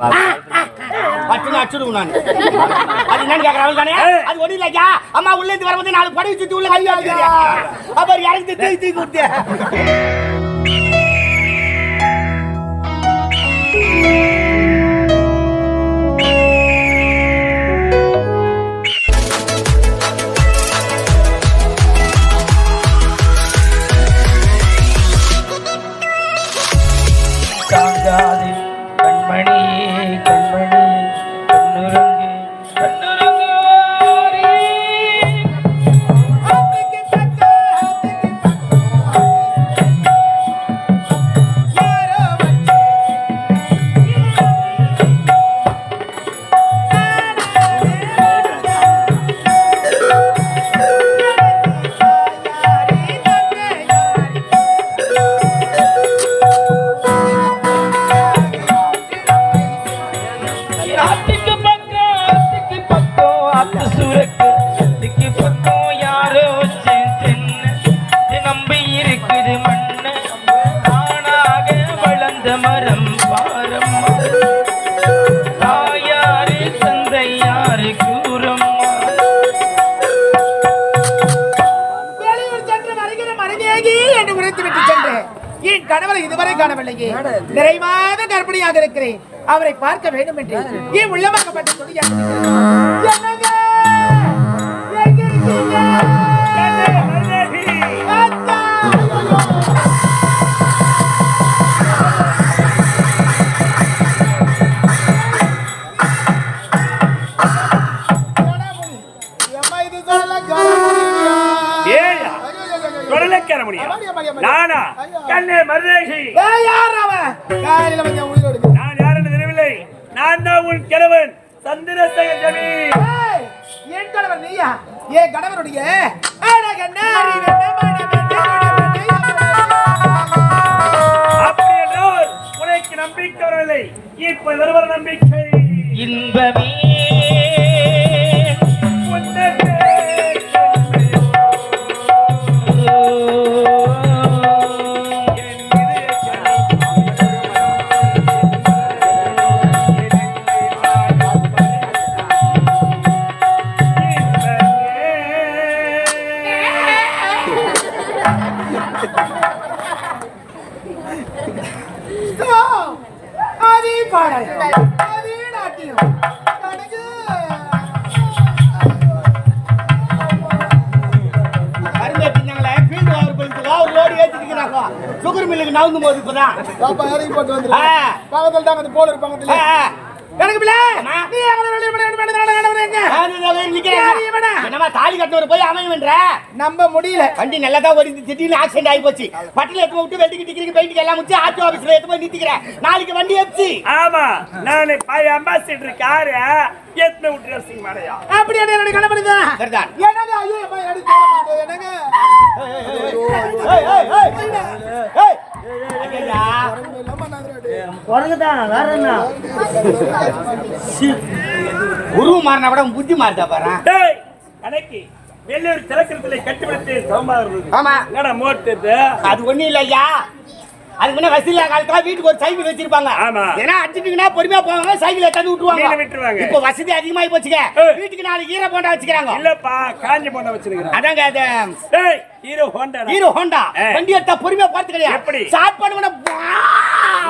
பட்டுன்னு அடிச்சுடுவோம் நான். அது என்னன்னு கேக்குறாங்க தானே? அது ஒண்ணு இல்லையா? அம்மா உள்ள இருந்து வரும்போது நாலு படகு சுத்தி உள்ள கை வைக்கிறேன் அப்புறம் இறங்கி தூக்கி தூக்கி கொடுத்தேன் காணவில்லையே. நிறைவாத கர்ப்பிணியாக இருக்கிறேன். அவரை பார்க்க வேண்டும் என்று என் உள்ளமாக்கப்பட்ட சொல்லி முடியும். நானா? கண்ணே மருதேகி ஏய், யார் அவன்? காலையில வந்து என் உயிரை எடுக்கு. நான் யார் என்று தெரியவில்லை. நான் தான் உன் கிழவன் சந்திரசேகர் ஏய், என் கணவர் நீயா? என் கணவருடைய அழகன்னாரி வெண்ண மணமெண்ண மணமெண்ண அப்படி என்றால் உனக்கு நம்பிக்கை வரவில்லை. இப்ப வருவர நம்பிக்கை. இன்பமே நவுந்து போகுது இப்பதான் பாப்பா இறங்கி போட்டு வந்துரு. ஆ. பக்கத்துல தான் அந்த போல இருப்பாங்க. எனக்கு பிள்ளை. நீ எங்களை வெளியே விட வேண்டும் நிக்கிறேன். என்னம்மா தாலி கட்டினவர் போய் அமையன்ற நம்ப முடியல வண்டி நல்லா தான் ஓடிந்து திடீர்னு ஆக்சிடென்ட் ஆகி போச்சு பட்டில எடுத்து விட்டு வெட்டிக்கு பெயிண்ட் எல்லாம் முடிச்சு ஆர்டி ஆபீஸ்ல எடுத்து போய் நிறுத்திக்கிறேன் நாளைக்கு வண்டி எப்சி ஆமா நானே பாய் அம்பாசிடர் கார எத்தனை விட்டு ரசிங்க மாடையா அப்படி என்ன என்னுடைய கணவர் தான் சரிதான். என்னங்க ஐயோ. என்னங்க. உருவம் மாறினா விட புத்தி மாறுதா பாரு கணக்கு வெள்ளூர் திலக்கரத்தில் கட்டுப்படுத்தி சமமா இருந்தது ஆமா. என்னடா மோட்டது அது ஒண்ணும் இல்ல ஐயா. அது முன்ன வசதியில்லா காலத்துல வீட்டுக்கு ஒரு சைக்கிள் வச்சிருப்பாங்க. ஆமா. ஏன்னா அடிச்சுட்டீங்கன்னா பொறுமையா போவாங்க சைக்கிள் எடுத்து விட்டுருவாங்க. மீனை விட்டுருவாங்க. இப்போ வசதி அதிகமாயி போச்சுங்க. வீட்டுக்கு நாலு ஈர போண்டா வச்சுக்கிறாங்க. இல்லப்பா காஞ்சி போன வச்சிருக்கிறேன். அதாங்க அது. Hero Honda Hero Honda. வண்டி எடுத்தா பொறுமையா பார்த்து கிடையாது. எப்படி? ஸ்டார்ட் பண்ணுவோம்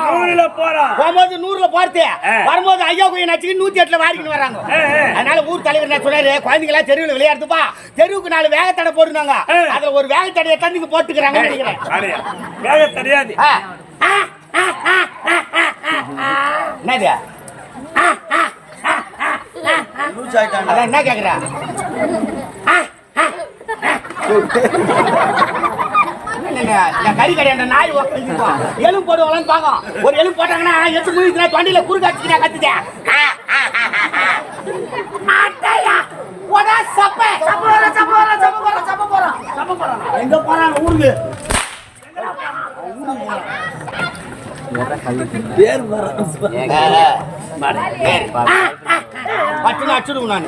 நூறுல போறான் போகும்போது நூறுல போறது. வரும்போது ஐயா கொஞ்சம் நச்சுக்கு நூத்தி எட்டுல வாரிக்கின்னு வராங்க. அதனால ஊர் தலைவர் என்ன சொன்னாரு குழந்தைங்க எல்லாம் தெருவில் விளையாடுதுப்பா. தெருவுக்கு நாலு வேகத்தடை போட்டுருந்தாங்க ஏய். அதுல ஒரு வேகத்தடையை தந்துக்கு போட்டுக்கிறாங்க வேக தெரியாது. என்னது? அதான் என்ன கேக்குற? என்னங்க, இந்த கறி கடையாண்ட நாய் உக்காந்துருக்கும். எலும்பு போடுவாங்களான்னு பார்க்கும். ஒரு எலும்பு போட்டாங்கன்னா எட்டு முடிச்சுனா தொண்டையில குறுக்கு அடிச்சுக்கினா கத்துட்டேன். எங்க போறாங்க ஊருக்கு ஏங்க, ஏறு. பட்டுன்னு அடிச்சுடுவேன் நான்.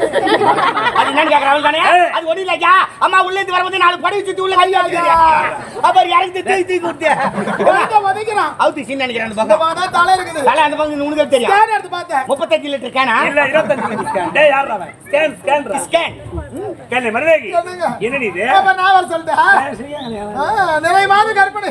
அது என்னன்னு கேக்குறேன், அவள் தானே? அது ஒண்ணும் இல்லையா? அம்மா உள்ள இருந்து வரும்போது நாலு படகு சுத்தி உள்ள கை வைக்கிறியா? அப்புறம் இறங்கி தூக்கி தூக்கி? ஒதுங்க, ஒதுங்கிறான். அவுத்து சீன் நினைக்கிறேன் அந்த பக்கம். தலை இருக்குது. தலை அந்த பக்கம் உனக்கு தெரியும் ஸ்கேன் எடுத்து பார்த்தேன். முப்பத்தஞ்சு லிட்டர் கேனா இல்ல இருபத்தஞ்சு scan. டேய் யாரா அவன் ஸ்கேன் ஸ்கேன் ஸ்கேன் ஸ்கேன் மருதேகி என்னங்க? என்ன இது அப்ப நான் வர சொல்லிட்டேன். ஆ, நிறைவான கற்பனை.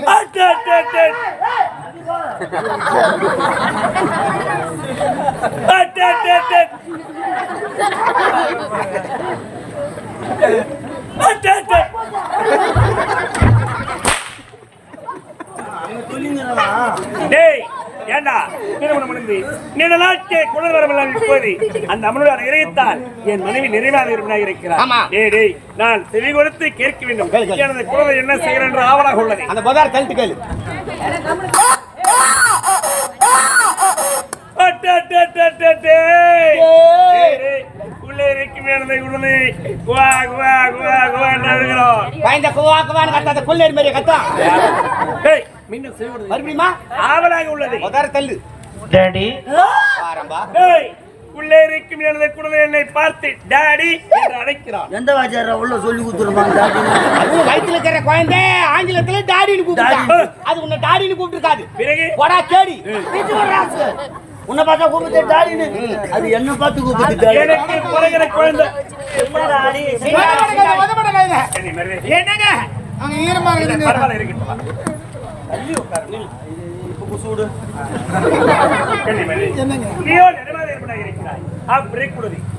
டேய் ஏண்டா திருமணம் முடிந்து நீண்ட நாட்கே குழந்தை வரமெல்லாம் இப்போது அந்த அம்மனுடைய இறையத்தால் என் மனைவி நிறைவாக இருப்பதாக இருக்கிறார் ஆமா. டேய் நான் செவி கொடுத்து கேட்க வேண்டும். எனது குழந்தை என்ன செய்கிறேன் என்று ஆவலாக உள்ளது அந்த பதார் தள்ளிட்டு கேளு உள்ளே இருக்கும் எனது குழந்தை குவா குவா குவா குவா என்று அழுகிறோம். பயந்த குவாக்குவான்னு கத்தாத கொள்ளேரி மாதிரி கத்தான் டேய், மீண்டும் செவி கொடு. மறுபடியுமா? ஆவலாக உள்ளது. பதார் தள்ளு. டாடி. ஆரம்பா டேய், உள்ளே இருக்கும் எனது குழந்தை என்னை பார்த்து டாடி என்று அழைக்கிறான். எந்த உள்ள சொல்லி கொடுத்துருப்பாங்க அதுவும் வயித்துல இருக்கிற குழந்தை ஆங்கிலத்துல டாடின்னு கூப்பிட்டா அது உன்னை டாடின்னு கூப்பிட்டுருக்காது. பிறகு? போடா கேடி. உன்னை பார்த்தா கூப்பிட்டு டாடின்னு அது என்ன பார்த்து கூப்பிட்டு டாடி. எனக்கு குழந்தை. என்னங்க? அங்க ஈரமா.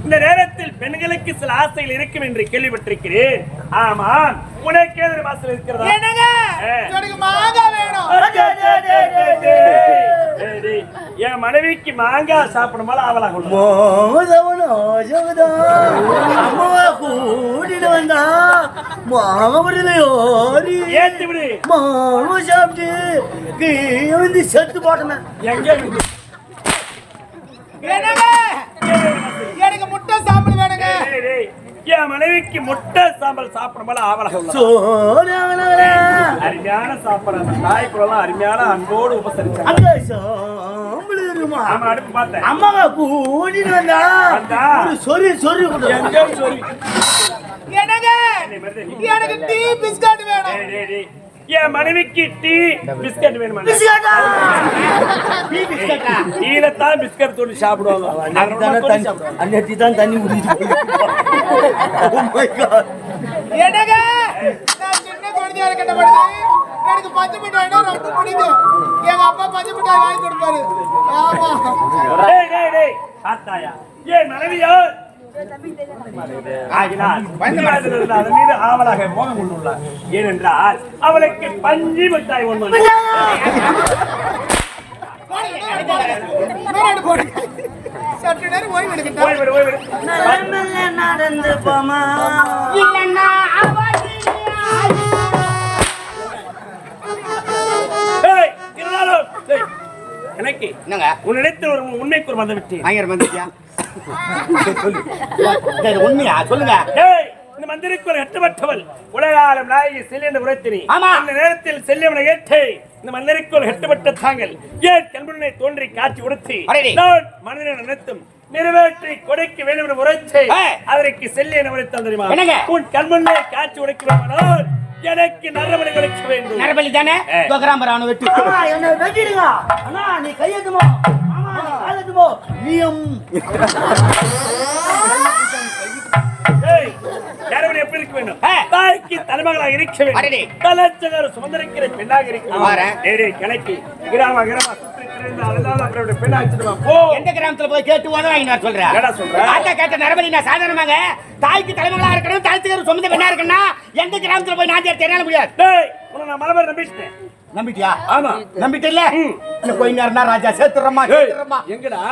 இந்த நேரத்தில் பெண்களுக்கு சில ஆசைகள் இருக்கும் என்று கேள்விப்பட்டிருக்கிறேன். ஆமாம் உனக்கு ஆசை இருக்கிறதா. எனக்கு மாங்காய் வேணும். என் மனைவிக்கு மாங்காய் சாப்பிடும் போல ஆவலாக உள்ளது. அம்மாவை கூட்டிட்டு வந்தா மாமபுரியில ஓடி ஏத்தி விடு. மாவு சாப்பிட்டு கீழே வந்து செத்து எங்க? என்னங்க எனக்கு முட்டை சாப்பிட வேணுங்க. என் மனைவிக்கு முட்டை சாம்பல் சாப்பிடும் போல ஆவலாக உள்ளது. சோறு அவனவரே. அருமையான சாப்பாடு அந்த தாய் குழந்தை அருமையான அன்போடு உபசரிச்சாங்க அம்மாவை கூட்டிட்டு வந்தா வந்தா? ஒரு சொறி சொறி கொடு. எங்க சொல்லி என்னங்க எனக்கு டீ பிஸ்கட் வேணும் டேய், டேய், டேய். என் மனைவிக்கு டீ பிஸ்கட் வேணுமா? டீல தான் பிஸ்கட் தோண்டி சாப்பிடுவாங்க. தண்ணி- அன்னைக்கு தான் தண்ணி ஊத்திட்டு Oh. என்னங்க? நான் சின்ன குழந்தையா இருக்கின்ற பொழுது எனக்கு பஞ்சு மிட்டாய்னா ரொம்ப பிடிக்கும். எங்க அப்பா பஞ்சு மிட்டாய் வாங்கி கொடுப்பாரு. ஆமா. டேய், டேய், டேய். பார்த்தாயா? என் மனைவியோ அதன் மீது ஆவலாக மோகம் கொண்டுள்ளார். ஏனென்றால் அவளுக்கு பஞ்சு மிட்டாய் ஒன்று சற்று நேரம் ஓய்வு நடந்து போமா எனக்கு என்னங்க? உன்னிடத்தில் ஒரு உண்மைக்கு வந்து விட்டேன் ஆயிரம் வந்துட்டியா? உண்மையா? சொல்லுங்க. டேய், இந்த மந்திரிக்கு ஒரு எட்டுப்பட்டவள் உலகாலம் நாயகி செல்லி என்று உரைத்தினி. ஆமா. அந்த நேரத்தில் செல்லியவனை ஏற்று இந்த மந்திரிக்கு ஒரு எட்டுப்பட்ட தாங்கள். ஏன் கண்புடனை தோன்றி காட்சி உடுத்தி. நான் மனிதனை நினைத்தும் நிறைவேற்றி கொடுக்க வேண்டும் என்று ஏ. அதற்கு செல்லிய உரைத்தான் தெரியுமா? உன் கண்முன்னே காட்சி உடைக்க வேண்டுமானால் எனக்கு வேண்டும். நரபலி தானே? ஏ. துவக்கராம்பரான வெட்டு அண்ணா என்ன வெட்டிடுங்க. அண்ணா நீ கையெழுத்துமோ? மாமா நீ காலெழுத்துமோ நீயும். தாய்க்கு தலைமகளாக இருக்க. வேண்டும். தலைச்சகர் சுமந்திருக்கிற பெண்ணாக இருக்க கிழக்கு கிராம எந்த கிராமத்துல போய் கேட்டு உதவ வாங்கி நான் சொல்றேன்? ஆத்தா கேட்ட நரபலி நான் சாதாரணமாங்க. தாய்க்கு தலைமகளா இருக்கணும் தாழ்த்துக்கிற சொந்த பெண்ணா எந்த கிராமத்துல போய் நான் தேட முடியாது. நான் மலமர் நம்பிட்டேன். நம்பிட்டியா? ஆமா. நம்பிட்டில்ல? ம். இன்னும் கொஞ்ச நேரம்னா ராஜா சேர்த்துறமா சேர்த்துறமா எங்கடா?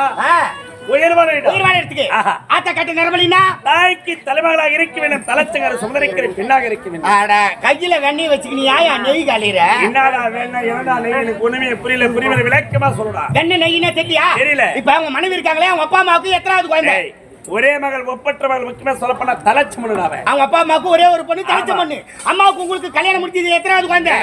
உயர்வான இடத்துக்கு. ஆத்தா கேட்ட நரபலினா தாய்க்கு தலைமகளாக இருக்க வேண்டும் தலைச்சகர் சுமந்திருக்கிற பெண்ணாக இருக்க வேண்டும் அட கையில வெண்ணெய் வச்சுக்கினியா? ஏன் நெய் காலிற என்னடா வேணா என்னடா நீ எனக்கு ஒண்ணுமே புரியல. புரியல விளக்கமா சொல்லுடா. வெண்ணெய் நெய்னா தெரியல. இப்ப அவங்க மனைவி இருக்காங்களே அவங்க அப்பா அம்மாவுக்கு எத்தனாவது குழந்தை? ஒரே மகள் ஒப்பற்ற மகள் முக்கியமா சொல்ல போனா தலைச்சு அவங்க அப்பா அம்மாவுக்கு ஒரே ஒரு பொண்ணு தலைச்ச. பொண்ணு அம்மாவுக்கு உங்களுக்கு கல்யாணம் முடிச்சது எத்தனாவது குழந்தை?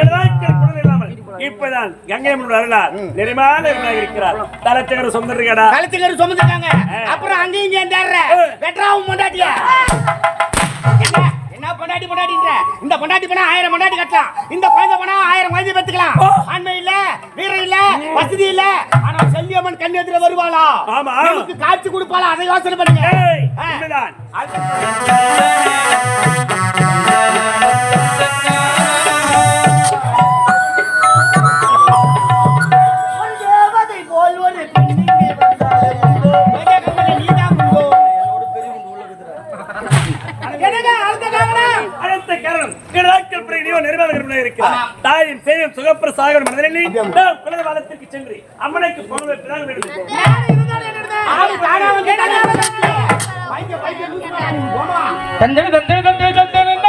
குழந்தை இல்லாமல் இப்பதான் கங்கை முன்னோர் அருளார் நிறைமான இருக்கிறார். தலச்சகர சொந்தருக்கடா கழுத்துக்கரு சுமந்துட்டாங்க அப்புறம் அங்கேயும் இங்கேயும் தேடுற. வெட்ராவும் பொண்டாட்டியா? என்ன? என்ன பொண்டாட்டி பொண்டாட்டின்ற? இந்த பொண்டாட்டி பண்ணா ஆயிரம் பொண்டாட்டி கட்டலாம். இந்த குழந்தை பண்ணா ஆயிரம் குழந்தை பெத்துக்கலாம் ஆண்மை இல்ல வீரம் இல்ல வசதி இல்ல. ஆனா செல்வியம்மன் கண் எதிர வருவாளா. நமக்கு காட்சி கொடுப்பாளா? அதை யோசனை பண்ணுங்க. உண்மைதான். இருக்கிறார் தாயின் சேயம் சுகப்பிரசாகர் மனதில் நாம் குலத வாதத்திற்கு சென்று அம்மனுக்கு பொருளை பிதாக வேண்டும் யார் இருந்தாலும் என்னது? ஆளு தானா வந்து தானா வந்து. பைக்க, பைக்க தூக்கி போடா, போமா. தந்தன தந்தன தந்தன தந்தன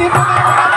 tiempo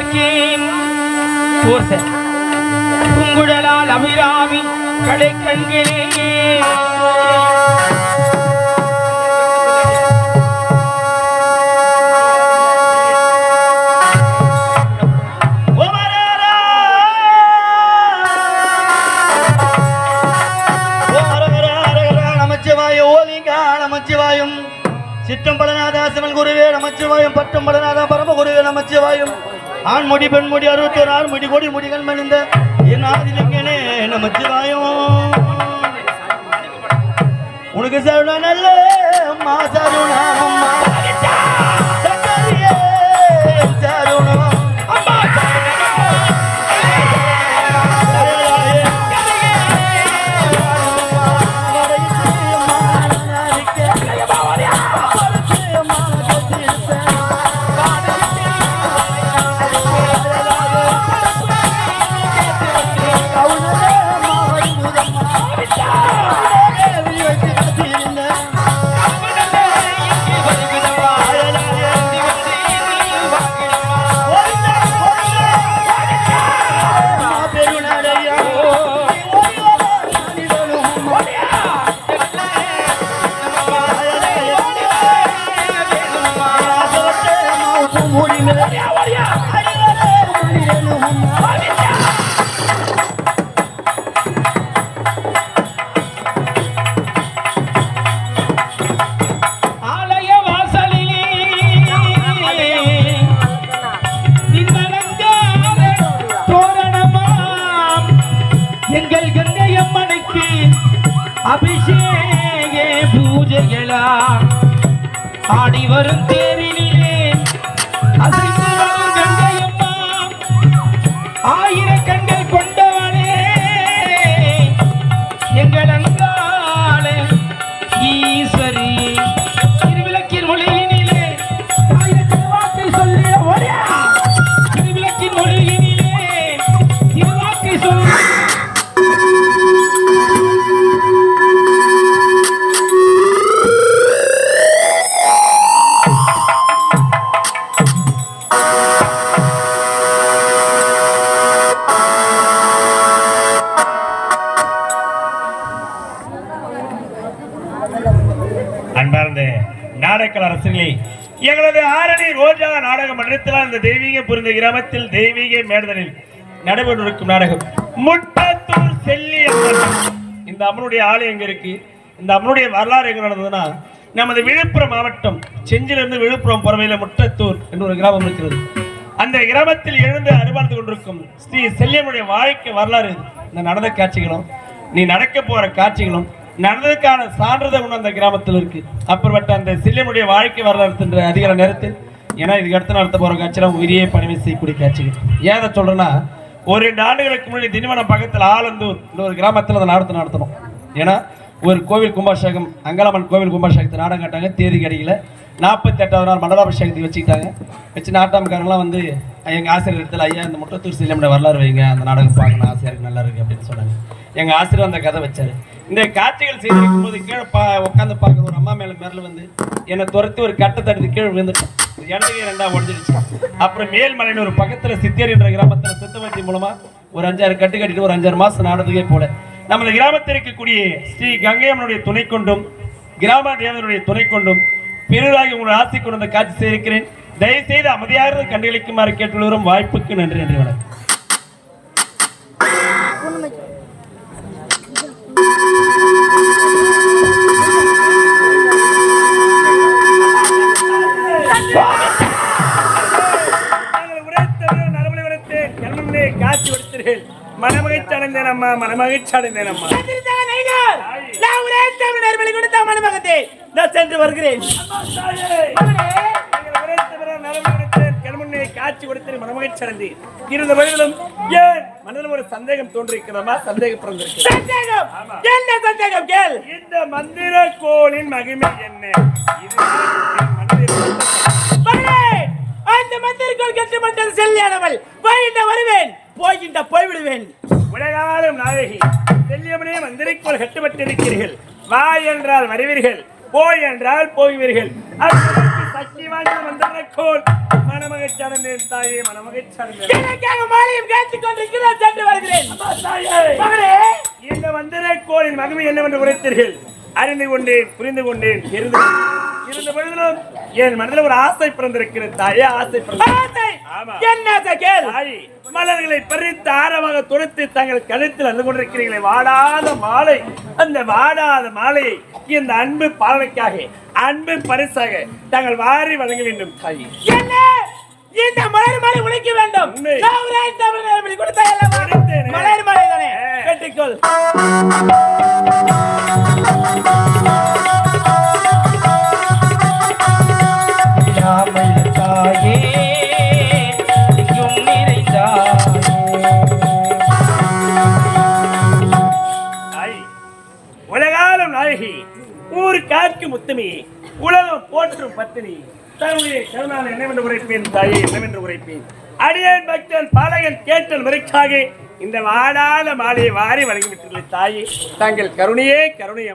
நோக்கி பூங்குழலால் அபிராமி கடைக்கண்கிறே நமச்சிவாயும். சிற்றம்பலநாதாசிவன் குருவே நமச்சிவாயும் பட்டம்பலநாதா பரம குருவே நமச்சிவாயும். ஆண்முடி பெண்முடி அறுபத்தி ஆறு முடி கோடி முடிகள் மணிந்த என் ஆதிலிங்கனே நமச்சிவாயம் உனக்கு சருண நல்ல அம்மா சருணா அம்மா. புரிந்த கிராமத்தில் தெய்வீக மேடலில் நடைபெற்றிருக்கும் நாடகம். முட்டத்தூர் செல்லி இந்த அம்மனுடைய ஆலயம் எங்க இருக்கு? இந்த அம்மனுடைய வரலாறு எங்க நடந்ததுன்னா நமது விழுப்புரம் மாவட்டம் செஞ்சிலிருந்து விழுப்புரம் புறவையில முட்டத்தூர் என்று ஒரு கிராமம் இருக்கிறது. அந்த கிராமத்தில் எழுந்து அனுபவித்துக் கொண்டிருக்கும் ஸ்ரீ செல்லியனுடைய வாழ்க்கை வரலாறு இந்த நடந்த காட்சிகளும் நீ நடக்க போற காட்சிகளும் நடந்ததுக்கான சான்றிதழ் ஒன்று அந்த கிராமத்தில் இருக்கு. அப்புறமேட்டு அந்த செல்லியனுடைய வாழ்க்கை வரலாறு என்ற அதிகார நேரத்தில் ஏன்னா இதுக்கு அடுத்து நடத்த போகிற காட்சியெல்லாம் உயிரியே பணிமை செய்யக்கூடிய காட்சிகள். ஏன் அதை சொல்கிறேன்னா ஒரு ரெண்டு ஆண்டுகளுக்கு முன்னாடி திண்டிவனம் பக்கத்தில் ஆலந்தூர் இந்த ஒரு கிராமத்தில் அந்த நாடகத்தை நடத்தணும். ஏன்னா ஒரு கோவில் கும்பாபிஷேகம் அங்காளம்மன் கோவில் கும்பாபிஷேகத்தை நாடகம் காட்டாங்க தேதி கிடைக்கல. நாற்பத்தி எட்டாவது நாள் மண்டலாபிஷேகத்துக்கு வச்சுக்கிட்டாங்க. வச்சு நாட்டாமக்காரங்களாம் வந்து எங்கள் ஆசிரியர் இடத்துல ஐயா இந்த முட்டத்தூர் சீலமுடைய வரலாறு வைங்க அந்த நாடகம் பார்க்கணும் ஆசையாக இருக்கு நல்லா இருக்குது அப்படின்னு சொன்னாங்க. எங்கள் ஆசிரியர் அந்த கதை வச்சார். இந்த காட்சிகள் செய்திருக்கும் போது கீழே பா உட்காந்து பார்க்குற ஒரு அம்மா மேலே மேரில் வந்து என்னை துரத்தி ஒரு கட்டை தடுத்து கீழே விழுந்துட்டேன் இடையே ரெண்டா உடஞ்சிடுச்சு அப்புறம் மேல்மலைன்னு ஒரு பக்கத்துல சித்தேரி என்ற கிராமத்துல சித்தவத்தி மூலமா ஒரு அஞ்சாறு கட்டு கட்டிட்டு ஒரு அஞ்சாறு மாசம் நாடகத்துக்கே போல. நமது கிராமத்தில் இருக்கக்கூடிய ஸ்ரீ கங்கையம்மனுடைய துணை கொண்டும் கிராம தேவனுடைய துணை கொண்டும் பெரிதாக உங்களை ஆசை கொண்டு வந்த காட்சி செய்திருக்கிறேன். தயவு செய்து அமைதியாக கண்டுகளிக்குமாறு கேட்டுள்ளவரும் வாய்ப்புக்கு நன்றி நன்றி வணக்கம். மனமகிழ்ச்சி அடைந்தேன் அம்மா. மனமகிழ்ச்சி அடைந்தேன் அம்மா. வந்திருந்தாங்க நைனார். நான் ஒரே தமிழ் நெருமலை கொடுத்த மணமகத்தே நான் சென்று வருகிறேன். காட்சி கொடுத்தேன் மனமகிழ்ச்சி அடைந்தேன். இருந்த வழியிலும் ஏன் மனதில் ஒரு சந்தேகம் தோன்றிருக்கிறதா சந்தேகம் பிறந்திருக்கிறது சந்தேகம். என்ன சந்தேகம்? கேள். இந்த மந்திர கோளின் மகிமை என்ன? அந்த மந்திரிக்குள் கட்டுப்பட்டது செல்லியானவள். போயிட்ட வருவேன். போகின்ற போய்விடுவேன். உலகாலும் நாயகி செல்லியமனே மந்திரிக்குள் கட்டுப்பட்டிருக்கிறீர்கள். வா என்றால் வருவீர்கள் போய் என்றால் போய்வீர்கள். அத்தகைக்கு சக்தி வாய்ந்த மந்திரக்கோள். மணமகிழ்ச்சி அடைந்தேன் தாயே அடைந்தேன் எனக்காக மாலையும் கேட்டுக் கொண்டிருக்கிறேன் சென்று வருகிறேன். இந்த மந்திரக்கோளின் மகிமை என்னவென்று உரைத்தீர்கள்? அறிந்து கொண்டேன் புரிந்து கொண்டேன் கொண்டேன். இருந்த பொழுதிலும் என் மனதில் ஒரு ஆசை பிறந்திருக்கிறது. தாயே ஆசை மலர்களை பறித்து ஆரமாக துரத்து தங்கள் கழுத்தில் வந்து கொண்டிருக்கிறீர்களே வாடாத மாலை. அந்த வாடாத மாலையை இந்த அன்பு பாலனைக்காக அன்பு பரிசாக தாங்கள் வாரி வழங்க வேண்டும் தாய். இந்த மலர் மாலை உழைக்க வேண்டும். மலர் மாலை உலகாலும் நாயகி ஊர் காக்கு முத்துமி உலகம் போற்றும் பத்தினி. தன்னுடைய கருணால் என்னவென்று உரைப்பேன் தாயே என்னவென்று உரைப்பேன். அடியேன் பக்தன் பாலகன் கேட்டல் மறைக்காக இந்த வாடாத மாலையை வாரி வழங்கிவிட்டுள்ள தாயே. தங்கள் கருணையே கருணையம்